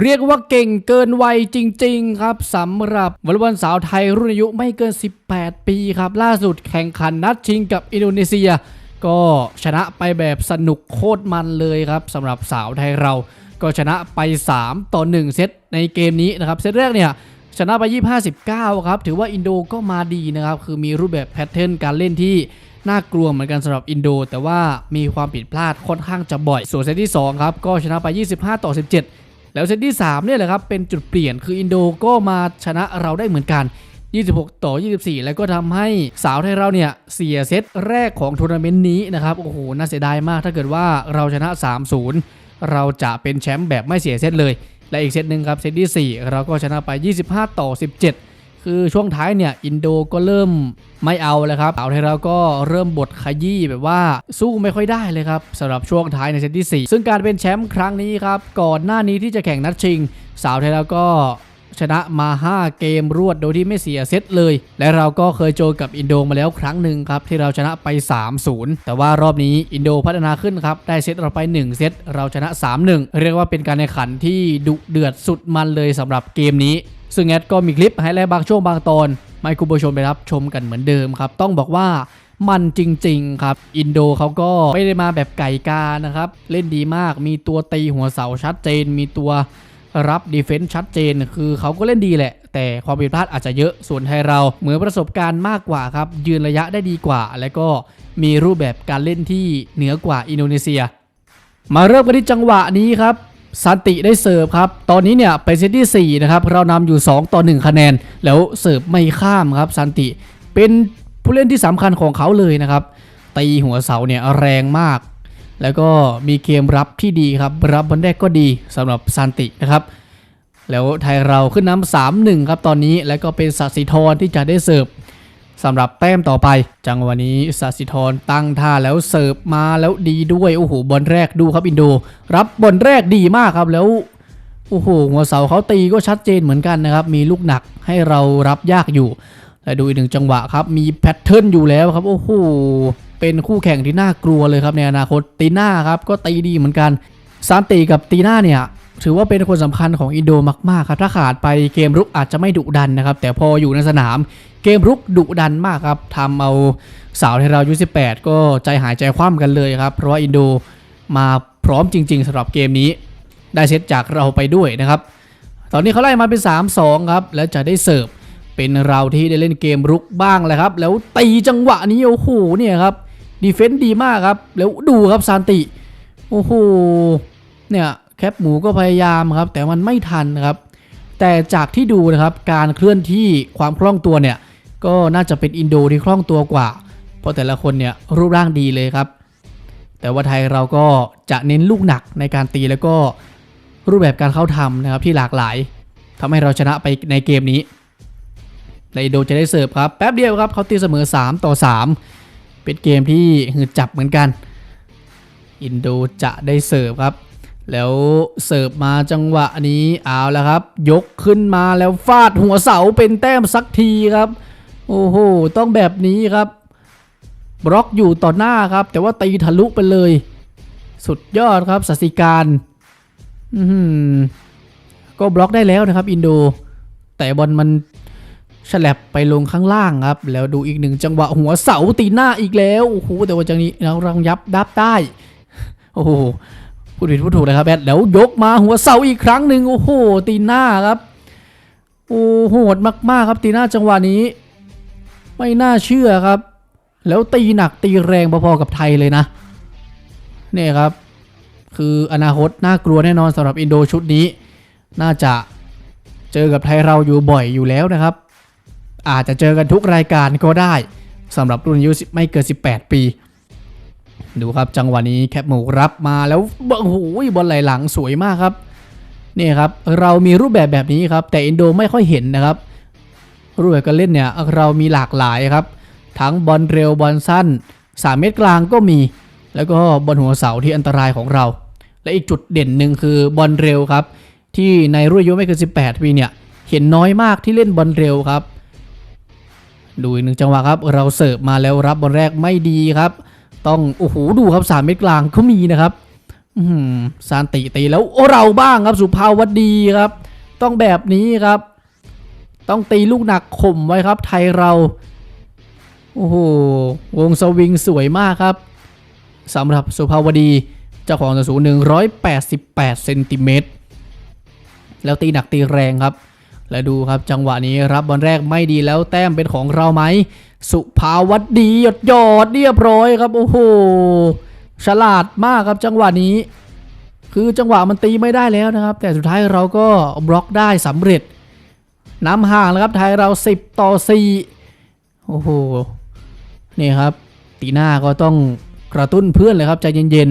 เรียกว่าเก่งเกินวัยจริง ๆ ครับสำหรับวอลเลย์บอลสาวไทยรุ่นอายุไม่เกิน 18 ปีครับ ล่าสุดแข่งขันนัดชิงกับอินโดนีเซีย ก็ชนะไปแบบสนุกโคตรมันเลยครับสำหรับสาวไทยเรา ก็ชนะไป 3 ต่อ 1 เซตในเกมนี้นะครับ เซตแรกเนี่ยชนะไป 25-19 ครับ ถือว่าอินโดก็มาดีนะครับ คือมีรูปแบบแพทเทิร์นการเล่นที่น่ากลัวเหมือนกันสำหรับอินโด แต่ว่ามีความผิดพลาดค่อนข้างจะบ่อย ส่วนเซตที่ 2 ครับ ก็ชนะไป 25 ต่อ 17 แล้วเซตที่3เนี่ยแหละครับเป็นจุดเปลี่ยนคืออินโดก็มาชนะเราได้เหมือนกัน 26 ต่อ 24 แล้วก็ทำให้สาวไทยเราเนี่ยเสียเซตแรกของทัวร์นาเมนต์นี้นะครับโอ้โหน่าเสียดายมากถ้าเกิดว่าเราชนะ 3-0 เราจะเป็นแชมป์แบบไม่เสียเซตเลย และอีกเซตหนึ่งครับเซตที่ 4 เราก็ชนะไป 25 ต่อ 17 คือช่วงท้ายเนี่ยอินโดก็เริ่มไม่เอาแล้วครับสาวไทยเราก็เริ่มบทขยี้แบบว่าสู้ไม่ค่อยได้เลยครับสำหรับช่วงท้ายในเซตที่ 4 ซึ่งการเป็นแชมป์ครั้งนี้ครับก่อนหน้านี้ที่จะแข่งนัดชิง สาวไทยเราก็ชนะมา 5 เกมรวดโดยที่ไม่เสียเซตเลย และเราก็เคยเจกับอินโดมาแล้วครั้งหนึ่งครับ ที่เราชนะไป 3-0 แต่ว่ารอบนี้อินโดพัฒนาขึ้นครับ ได้เซตเราไป 1 เซตเราชนะ 3-1 เรียกว่าเป็นการแข่งขันที่ดุเดือดสุดมันเลยสำหรับเกมนี้ ซึ่งแอดก็มีคลิปให้และบางช่วงบางตอนมาให้คุณผู้ชมไปรับชมกันเหมือนเดิมครับ ต้องบอกว่ามันจริงๆครับ อินโดเขาก็ไม่ได้มาแบบไก่กานะครับ เล่นดีมากมีตัวตีหัวเสาชัดเจน มีตัวรับดีเฟนซ์ชัดเจน คือเขาก็เล่นดีแหละ แต่ความผิดพลาดอาจจะเยอะส่วนไทยเรา เหมือนประสบการณ์มากกว่าครับ ยืนระยะได้ดีกว่า และก็มีรูปแบบการเล่นที่เหนือกว่าอินโดนีเซีย มาเริ่มกันที่จังหวะนี้ครับ สันติได้เสิร์ฟครับ ตอนนี้เนี่ยเป็นเซตที่ 4 นะครับ เรานำอยู่ 2 ต่อ 1 คะแนน แล้วเสิร์ฟไม่ข้ามครับสันติ เป็นผู้เล่นที่สำคัญของเขาเลยนะครับ ตีหัวเสาเนี่ยแรงมาก แล้วก็มีเกมรับที่ดีครับ รับบอลแรกก็ดีสำหรับซันตินะครับ แล้วไทยเราขึ้นนำสามหนึ่งครับตอนนี้ แล้วก็เป็นสัสิธรที่จะได้เสิร์ฟ สำหรับแต้มต่อไป จังหวะนี้สัสิธรตั้งท่าแล้วเสิร์ฟมาแล้วดีด้วยโอ้โหบอลแรกดูครับอินโด รับบอลแรกดีมากครับแล้วโอ้โหหัวเสาเขาตีก็ชัดเจนเหมือนกันนะครับ มีลูกหนักให้เรารับยากอยู่และดูอีกหนึ่งจังหวะครับ มีแพทเทิร์นอยู่แล้วครับ โอ้โห เป็นคู่แข่งที่น่ากลัวเลยครับในอนาคตตีหน่าครับก็ตีดีเหมือนกันซานติกับตีหน่าเนี่ย ถือว่าเป็นคนสำคัญของอินโดมากๆครับถ้าขาดไปเกมรุกอาจจะไม่ดุดันนะครับ แต่พออยู่ในสนามเกมรุกดุดันมากครับทำเอาสาวไทยเรายุ18 ก็ใจหายใจคว่ำกันเลยครับ เพราะว่าอินโดมาพร้อมจริง ๆสำหรับเกมนี้ ได้เซตจากเราไปด้วยนะครับ ตอนนี้เขาไล่มาเป็น 3-2 ครับ แล้วจะได้เสิร์ฟเป็นเราที่ได้เล่นเกมรุกบ้างแหละครับ แล้วตีจังหวะนี้โอ้โหเนี่ยครับดีเฟนต์ดีมากครับ แล้วดูครับซานติ โอ้โหเนี่ย คปหมูก็พยายามครับ แต่มันไม่ทันครับ แต่จากที่ดูนะครับการเคลื่อนที่ความคล่องตัวเนี่ย ก็น่าจะเป็นอินโดที่คล่องตัวกว่า เพราะแต่ละคนเนี่ยรูปร่างดีเลยครับ แต่ว่าไทยเราก็จะเน้นลูกหนักในการตีแล้วก็รูปแบบการเข้าทำนะครับที่หลากหลายทำให้เราชนะไปในเกมนี้และอินโดจะได้เสิร์ฟครับแป๊บเดียวครับเขาตีเสมอ 3 ต่อ 3 เป็นเกมที่หืดจับเหมือนกัน อินโดจะได้เสิร์ฟครับ แล้วเสิร์ฟมาจังหวะนี้เอาแล้วครับ ยกขึ้นมาแล้วฟาดหัวเสาเป็นแต้มสักทีครับ โอ้โห ต้องแบบนี้ครับ บล็อกอยู่ต่อหน้าครับ แต่ว่าตีทะลุไปเลย สุดยอดครับสัสิการอือหือก็บล็อกได้แล้วนะครับ อินโด แต่บอลมันฉลับไปลงข้างล่างครับ แล้วดูอีกหนึ่งจังหวะหัวเสาตีหน้าอีกแล้วโอ้โหแต่ว่าจังนี้เรารังยับดับได้โอ้โห พูดผิดพูดถูกเลยครับแอดแล้วยกมาหัวเสาอีกครั้งหนึ่งโอ้โหตีหน้าครับโอ้โหดมากๆครับตีหน้าจังหวะนี้ ไม่น่าเชื่อครับ แล้วตีหนักตีแรงพอๆกับไทยเลยนะเนี่ยครับ คืออนาคตน่ากลัวแน่นอนสำหรับอินโดชุดนี้ น่าจะเจอกับไทยเราอยู่บ่อยอยู่แล้วนะครับ อาจจะเจอกันทุกรายการก็ได้สำหรับรุ่นอายุไม่เกิน 18 ปี ดูครับจังหวะนี้แคปหมูรับมาแล้วโอ้โหบอลไหลหลังสวยมากครับนี่ครับเรามีรูปแบบแบบนี้ครับแต่อินโดไม่ค่อยเห็นนะครับ รูปแบบการเล่นเนี่ยเรามีหลากหลายครับ ทั้งบอลเร็วบอลสั้น 3 เมตรกลางก็มี แล้วก็บอลหัวเสาที่อันตรายของเรา และอีกจุดเด่นหนึ่งคือบอลเร็วครับ ที่ในรุ่นอายุไม่เกิน18 ปีเนี่ยเห็นน้อยมากที่เล่นบอลเร็วครับ ดูอีกหนึ่งจังหวะครับ เราเสิร์ฟมาแล้วรับบอลแรกไม่ดีครับ ต้องโอ้โหดูครับ3เมตรกลางเขามีนะครับอืซานติตีแล้วเราบ้างครับสุภาวดีครับ ต้องแบบนี้ครับ ต้องตีลูกหนักข่มไว้ครับ ไทยเรา โอ้โหวงสวิงสวยมากครับสำหรับสุภาวดีเจ้าของสูง188เซนติเมตรแล้วตีหนักตีแรงครับ และดูครับจังหวะนี้รับบอลแรกไม่ดีแล้วแต้มเป็นของเราไหม สุภาวดีหยดหยอดเรียบร้อยครับ โอ้โหฉลาดมากครับจังหวะนี้ คือจังหวะมันตีไม่ได้แล้วนะครับ แต่สุดท้ายเราก็บล็อกได้สำเร็จน้ำห่างแล้วครับไทยเรา 10 ต่อ 4 โอ้โหนี่ครับตีหน้าก็ต้องกระตุ้นเพื่อนเลยครับใจเย็น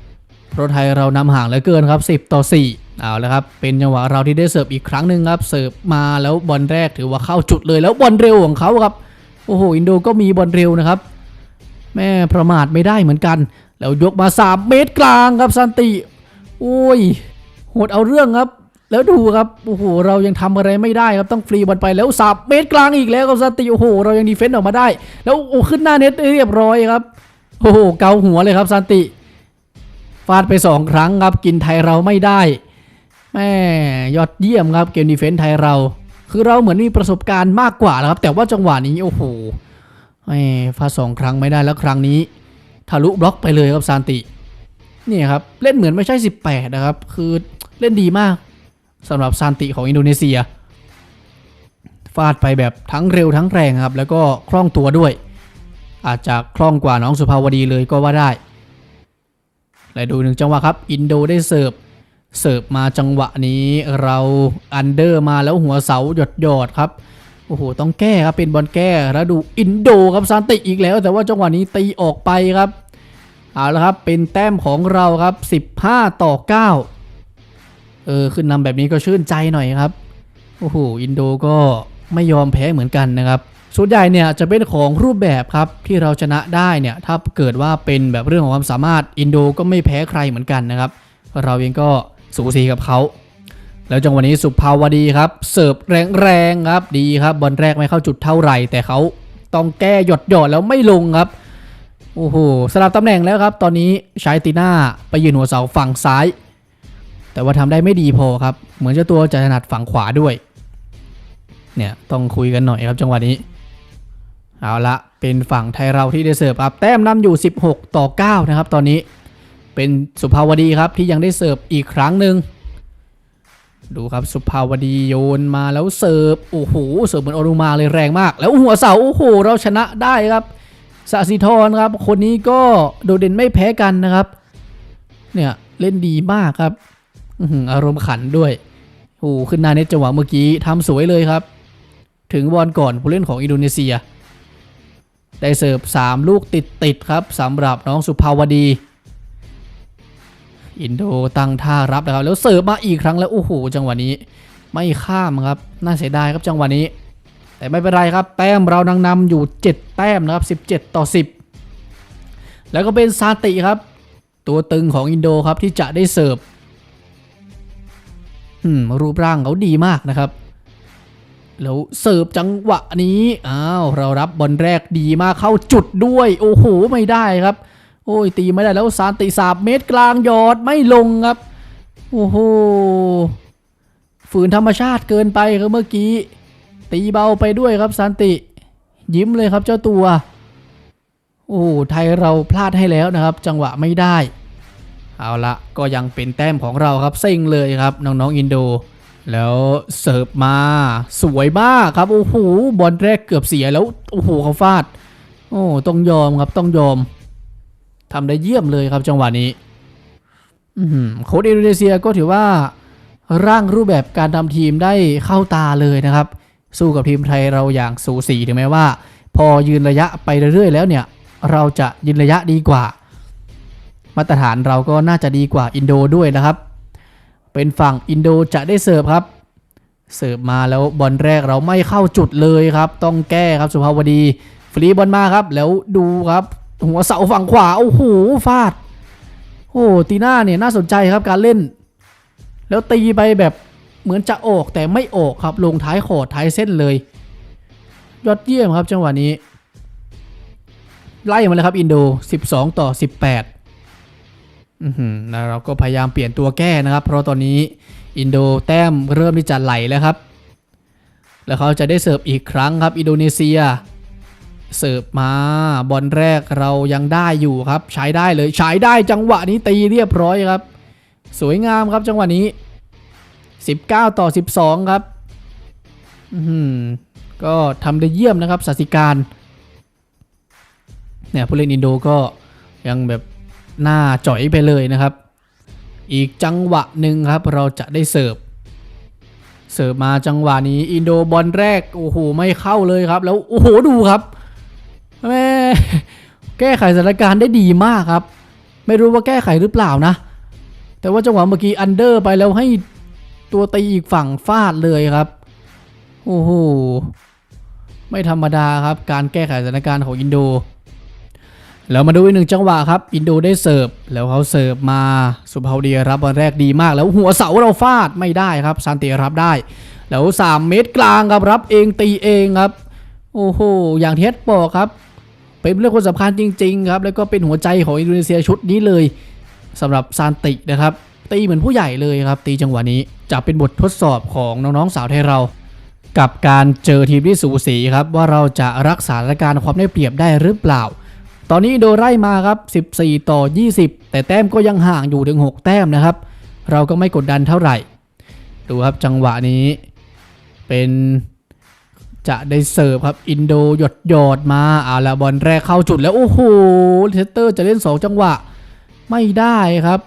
ๆเพราะไทยเรานำห่างเหลือเกินครับ 10 ต่อ 4 เอาแล้วครับ เป็นจังหวะเราที่ได้เสิร์ฟอีกครั้งหนึ่งครับ เสิร์ฟมาแล้วบอลแรกถือว่าเข้าจุดเลยแล้วบอลเร็วของเขาครับ โอ้โห อินโดก็มีบอลเร็วนะครับ แม่ประมาทไม่ได้เหมือนกัน แล้วยกมา 3 เมตรกลางครับซันติ โอ้ย โหดเอาเรื่องครับ แล้วดูครับ โอ้โห เรายังทำอะไรไม่ได้ครับ ต้องฟรีบอลไปแล้วสับเมตรกลางอีกแล้วครับซันติ โอ้โห เรายังดีเฟนต์ออกมาได้ แล้วโอ้ขึ้นหน้าเน็ตเรียบร้อยครับ โอ้โห เกาหัวเลยครับซันติ ฟาดไปสองครั้งครับ กินไทยเราไม่ได้ แม่ยอดเยี่ยมครับเกมดีเฟนต์ไทยเรา คือเราเหมือนมีประสบการณ์มากกว่านะครับ แต่ว่าจังหวะนี้โอ้โหแม่ฟาสองครั้งไม่ได้แล้วครั้งนี้ ทะลุบล็อกไปเลยครับซานตินี่ครับเล่นเหมือนไม่ใช่ 18 นะครับ คือเล่นดีมากสำหรับซานติของอินโดนีเซียฟาดไปแบบทั้งเร็วทั้งแรงครับ แล้วก็คล่องตัวด้วย อาจจะคล่องกว่าน้องสุภาวดีเลยก็ว่าได้ และดูหนึ่งจังหวะครับ อินโดได้เสิร์ฟ เสิร์ฟมาจังหวะนี้เราอันเดอร์มาแล้วหัวเสาหยดหยอดครับโอ้โหต้องแก้ครับเป็นบอลแก้แล้วดูอินโดครับซานติอีกแล้ว แต่ว่าจังหวะนี้ตีออกไปครับเอาละครับเป็นแต้มของเราครับ 15 ต่อ 9 เออขึ้นนำแบบนี้ก็ชื่นใจหน่อยครับโอ้โหอินโดก็ไม่ยอมแพ้เหมือนกันนะครับส่วนใหญ่เนี่ยจะเป็นของรูปแบบครับที่เราชนะได้เนี่ยถ้าเกิดว่าเป็นแบบเรื่องของความสามารถอินโดก็ไม่แพ้ใครเหมือนกันนะครับ เราเองก็ สูสีกับเขาแล้วจังหวะนี้สุภาวดีครับ เสิร์ฟแรงๆครับดีครับบอลแรกไม่เข้าจุดเท่าไหร่ แต่เขาต้องแก้หยดหยดๆแล้วไม่ลงครับโอ้โหสลับตำแหน่งแล้วครับ ตอนนี้ใช้ตีน่าไปยืนหัวเสาฝั่งซ้าย แต่ว่าทำได้ไม่ดีพอครับ เหมือนเจ้าตัวจะถนัดฝั่งขวาด้วยเนี่ยต้องคุยกันหน่อยครับจังหวะนี้เอาละเป็นฝั่งไทยเราที่ได้เสิร์ฟครับแต้มนำอยู่ 16 ต่อ 9 นะครับ ตอนนี้ เป็นสุภาวดีครับที่ยังได้เสิร์ฟอีกครั้งหนึ่งดูครับสุภาวดีโยนมาแล้วเสิร์ฟโอ้โหเสิร์ฟเหมือนออรุมาเลยแรงมาก แล้วหัวเสาโอ้โหเราชนะได้ครับสสิธรครับ คนนี้ก็โดดเด่นไม่แพ้กันนะครับ เนี่ยเล่นดีมากครับอารมณ์ขันด้วยโอ้ขึ้นหน้าเน็ตจังหวะเมื่อกี้ทำสวยเลยครับ ถึงบอลก่อนผู้เล่นของอินโดนีเซีย ได้เสิร์ฟ3ลูกติดติดครับสำหรับน้องสุภาวดี อินโดตั้งท่ารับนะครับแล้วเสิร์ฟมาอีกครั้งแล้วโอ้โหจังหวะนี้ ไม่ข้ามครับน่าเสียดายครับจังหวะนี้ แต่ไม่เป็นไรครับแต้มเรานังนำอยู่ 7 แต้มนะครับ17 ต่อ 10 แล้วก็เป็นซาติครับ ตัวตึงของอินโดครับที่จะได้เสิร์ฟรูปร่างเขาดีมากนะครับแล้วเสิร์ฟจังหวะนี้ อ้าว เรารับบอลแรกดีมากเข้าจุดด้วย โอ้โห ไม่ได้ครับ โอ้ยตีไม่ได้แล้วซานติสาบเมตรกลางหยอดไม่ลงครับ โอ้โหฝืนธรรมชาติเกินไปครับเมื่อกี้ ตีเบาไปด้วยครับซานติ ยิ้มเลยครับเจ้าตัว โอ้ไทยเราพลาดให้แล้วนะครับ จังหวะไม่ได้ เอาละก็ยังเป็นแต้มของเราครับเซ็งเลยครับน้องๆอินโด แล้วเสิร์ฟมาสวยมากครับโอ้โหบอลแรกเกือบเสียแล้วโอ้โหเขาฟาด โอ้ต้องยอมครับต้องยอม ทำได้เยี่ยมเลยครับจังหวะนี้โค้ชอินโดนีเซียก็ถือว่าร่างรูปแบบการทำทีมได้เข้าตาเลยนะครับ สู้กับทีมไทยเราอย่างสูสีถึงแม้ว่า พอยืนระยะไปเรื่อยๆแล้วเนี่ย เราจะยืนระยะดีกว่า มาตรฐานเราก็น่าจะดีกว่าอินโดด้วยนะครับ เป็นฝั่งอินโดจะได้เสิร์ฟครับ เสิร์ฟมาแล้วบอลแรกเราไม่เข้าจุดเลยครับ ต้องแก้ครับสุภาวดีฟรีบอลมาครับ แล้วดูครับ หัวเสาฝั่งขวา โอ้โหฟาด โอ้ตีหน้าเนี่ยน่าสนใจครับการเล่น แล้วตีไปแบบเหมือนจะออกแต่ไม่ออกครับลงท้ายขอดท้ายเส้นเลย ยอดเยี่ยมครับจังหวะนี้ ไล่มาเลยครับอินโด 12 ต่อ 18อือหือแล้วเราก็พยายามเปลี่ยนตัวแก้นะครับ เพราะตอนนี้อินโดแต้มเริ่มที่จะไหลแล้วครับ แล้วเขาจะได้เสิร์ฟอีกครั้งครับ อินโดนีเซีย เสิร์ฟมาบอลแรกเรายังได้อยู่ครับ ใช้ได้เลยใช้ได้จังหวะนี้ตีเรียบร้อยครับ สวยงามครับจังหวะนี้ 19 ต่อ 12 ครับอือหือก็ทำได้เยี่ยมนะครับสัสิการเนี่ยผู้เล่นอินโดก็ยังแบบหน้าจ่อยไปเลยนะครับ อีกจังหวะหนึ่งครับเราจะได้เสิร์ฟเสิร์ฟมาจังหวะนี้อินโดบอลแรกโอ้โหไม่เข้าเลยครับ แล้วโอ้โหดูครับ แม่แก้ไขสถานการณ์ได้ดีมากครับ ไม่รู้ว่าแก้ไขหรือเปล่านะ แต่ว่าจังหวะเมื่อกี้อันเดอร์ไปแล้วให้ตัวตีอีกฝั่งฟาดเลยครับ โอ้โห ไม่ธรรมดาครับ การแก้ไขสถานการณ์ของอินโด แล้วมาดูอีกหนึ่งจังหวะครับ อินโดได้เสิร์ฟ แล้วเขาเสิร์ฟมา สุภาเดียรับบอลแรกดีมาก แล้วหัวเสาเราฟาดไม่ได้ครับซานเตรับได้ แล้ว 3 เมตรกลางครับรับเองตีเองครับ โอ้โห อย่างเท็ดบอกครับ เป็นเรื่องคนสำคัญจริงๆครับแล้วก็เป็นหัวใจของอินโดนีเซียชุดนี้เลยสำหรับซานตินะครับตีเหมือนผู้ใหญ่เลยครับตีจังหวะนี้จะเป็นบททดสอบของน้องๆสาวไทยเรา กับการเจอทีมที่สูสีครับว่าเราจะรักษาสถานการณ์ความได้เปรียบได้หรือเปล่า ตอนนี้โดไล่มาครับ 14 ต่อ 20 แต่แต้มก็ยังห่างอยู่ถึง 6 แต้มนะครับ เราก็ไม่กดดันเท่าไหร่ ดูครับจังหวะนี้ เป็น จะได้เสิร์ฟครับ อินโดหยดหยอดมาเอาละบอลแรกเข้าจุดแล้ว โอ้โหเลสเตอร์จะเล่น 2 จังหวะ ไม่ได้ครับ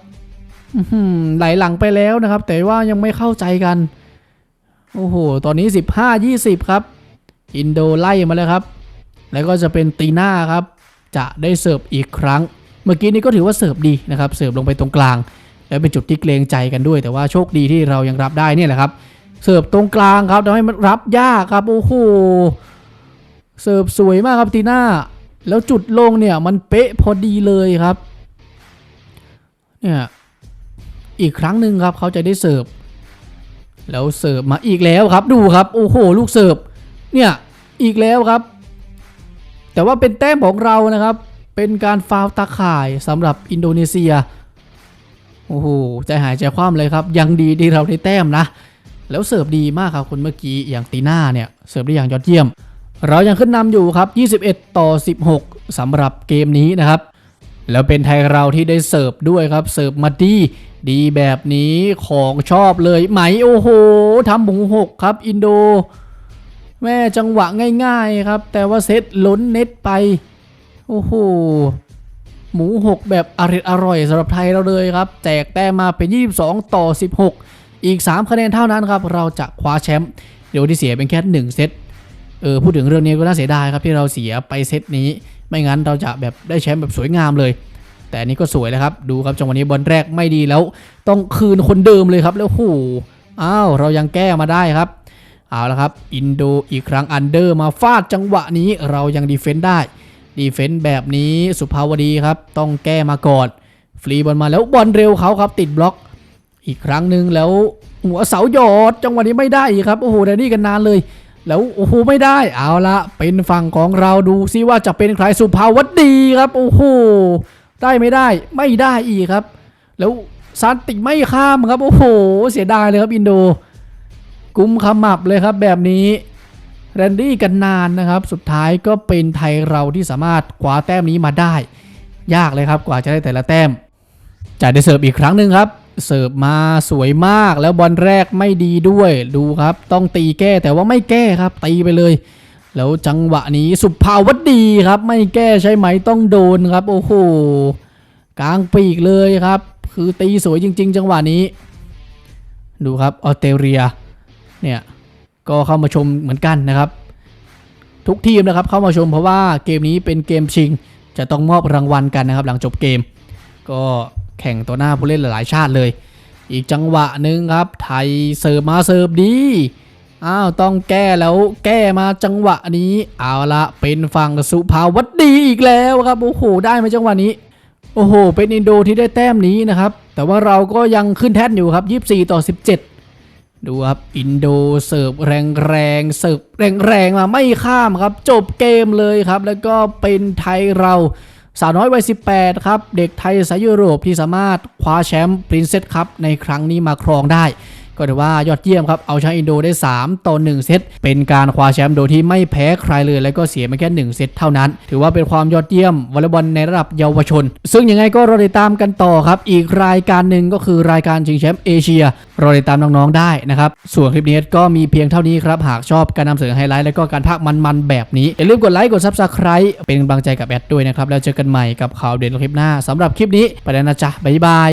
ไหลหลังไปแล้วนะครับ แต่ว่ายังไม่เข้าใจกัน โอ้โห ตอนนี้ 15 20 ครับ อินโดไล่มาแล้วครับ แล้วก็จะเป็นตีน่าครับ จะได้เสิร์ฟอีกครั้ง เมื่อกี้นี้ก็ถือว่าเสิร์ฟดีนะครับ เสิร์ฟลงไปตรงกลาง แล้วเป็นจุดที่เกรงใจกันด้วย แต่ว่าโชคดีที่เรายังรับได้เนี่ยแหละครับ เสิร์ฟตรงกลางครับทำให้มันรับยากครับ โอ้โห เสิร์ฟสวยมากครับตีน่า แล้วจุดลงเนี่ยมันเป๊ะพอดีเลยครับ เนี่ย อีกครั้งหนึ่งครับเขาจะได้เสิร์ฟ แล้วเสิร์ฟมาอีกแล้วครับ ดูครับ โอ้โห ลูกเสิร์ฟ เนี่ย อีกแล้วครับ แต่ว่าเป็นแต้มของเรานะครับ เป็นการฟาวตาข่ายสำหรับอินโดนีเซีย โอ้โห ใจหายใจคว่ำเลยครับ ยังดีที่เราได้แต้มนะ แล้วเสิร์ฟดีมากครับคนเมื่อกี้อย่างตีน่าเนี่ยเสิร์ฟได้อย่างยอดเยี่ยม เรายังขึ้นนำอยู่ครับ 21 ต่อ 16สำหรับเกมนี้นะครับ แล้วเป็นไทยเราที่ได้เสิร์ฟด้วยครับเสิร์ฟมาดีดีแบบนี้ของชอบเลยไหมโอ้โหทำหมูหกครับอินโด แม่จังหวะง่ายๆครับ แต่ว่าเซตล้นเน็ตไป โอ้โหหมูหกแบบอร่อยอร่อยสำหรับไทยเราเลยครับ แจกแต้มมาเป็น 22 ต่อ 16 อีก 3 คะแนนเท่านั้นครับเราจะคว้าแชมป์เดี๋ยวที่เสียเป็นแค่1เซตเออพูดถึงเรื่องนี้ก็น่าเสียดายครับที่เราเสียไปเซตนี้ ไม่งั้นเราจะแบบได้แชมป์แบบสวยงามเลย แต่นี้ก็สวยแล้วครับ ดูครับจังหวะนี้บอลแรกไม่ดีแล้ว ต้องคืนคนเดิมเลยครับแล้วโอ้อ้าวเรายังแก้มาได้ครับเอาละครับอินโดอีกครั้งอันเดอร์มาฟาดจังหวะนี้เรายังดีเฟนต์ได้ดีเฟนต์แบบนี้สุภาวดีครับ ต้องแก้มาก่อน ฟรีบอลมาแล้วบอลเร็วเขาครับ ติดบล็อก อีกครั้งหนึ่งแล้วหัวเสาหยอดจังหวะนี้ไม่ได้อีกครับโอ้โหแดนนี่กันนานเลย แล้วโอ้โหไม่ได้เอาละเป็นฝั่งของเราดูซิว่าจะเป็นใครสุภาวดีครับโอ้โหได้ไม่ได้ไม่ได้อีกครับ แล้วซันติไม่ข้ามครับโอ้โห เสียดายเลยครับอินโด กุมขมับเลยครับแบบนี้แรนดี้กันนานนะครับ สุดท้ายก็เป็นไทยเราที่สามารถคว้าแต้มนี้มาได้ ยากเลยครับกว่าจะได้แต่ละแต้มจะได้เสิร์ฟอีกครั้งหนึ่งครับ เสิร์ฟมาสวยมากแล้วบอลแรกไม่ดีด้วยดูครับ ต้องตีแก้แต่ว่าไม่แก้ครับ ตีไปเลย แล้วจังหวะนี้สุภาวดีครับ ไม่แก้ใช่ไหมต้องโดนครับ โอ้โหกลางปีกเลยครับ คือตีสวยจริง ๆ จังหวะนี้ ดูครับออสเตรเลียเนี่ยก็เข้ามาชมเหมือนกันนะครับ ทุกทีมนะครับเข้ามาชมเพราะว่าเกมนี้เป็นเกมชิง จะต้องมอบรางวัลกันนะครับ หลังจบเกม ก็ แข่งตัวหน้าผู้เล่นหลายๆชาติเลย อีกจังหวะหนึ่งครับไทยเสิร์ฟมาเสิร์ฟดีอ้าวต้องแก้แล้วแก้มาจังหวะนี้ เอาละเป็นฝั่งสุภาวดีอีกแล้วครับโอ้โหได้ไหมจังหวะนี้ โอ้โห เป็นอินโดที่ได้แต้มนี้นะครับ แต่ว่าเราก็ยังขึ้นแท่นอยู่ครับ 24 ต่อ 17 ดูครับอินโดเสิร์ฟแรงแรงเสิร์ฟแรงแรงมาไม่ข้ามครับ จบเกมเลยครับ แล้วก็เป็นไทยเรา สาวน้อยวัย 18 ครับ เด็กไทยสายยุโรปที่สามารถคว้าแชมป์ปรินเซสครับในครั้งนี้มาครองได้ ก็ถือว่ายอดเยี่ยมครับ เอาชนะอินโดได้ 3 ต่อ 1 เซต เป็นการคว้าแชมป์โดยที่ไม่แพ้ใครเลย แล้วก็เสียมาแค่ 1 เซตเท่านั้น ถือว่าเป็นความยอดเยี่ยมวอลเลย์บอลในระดับเยาวชน ซึ่งยังไงก็รอติดตามกันต่อครับ อีกรายการหนึ่งก็คือรายการชิงแชมป์เอเชีย รอติดตามน้องๆได้นะครับ ส่วนคลิปนี้ก็มีเพียงเท่านี้ครับ หากชอบการนำเสนอไฮไลท์และก็การพากมันๆแบบนี้อย่าลืมกดไลค์ กด Subscribe เป็นกำลังใจกับแอดด้วยนะครับ แล้วเจอกันใหม่กับข่าวเด่นคลิปหน้าสำหรับคลิปนี้ไปแล้วนะจ๊ะบ๊ายบาย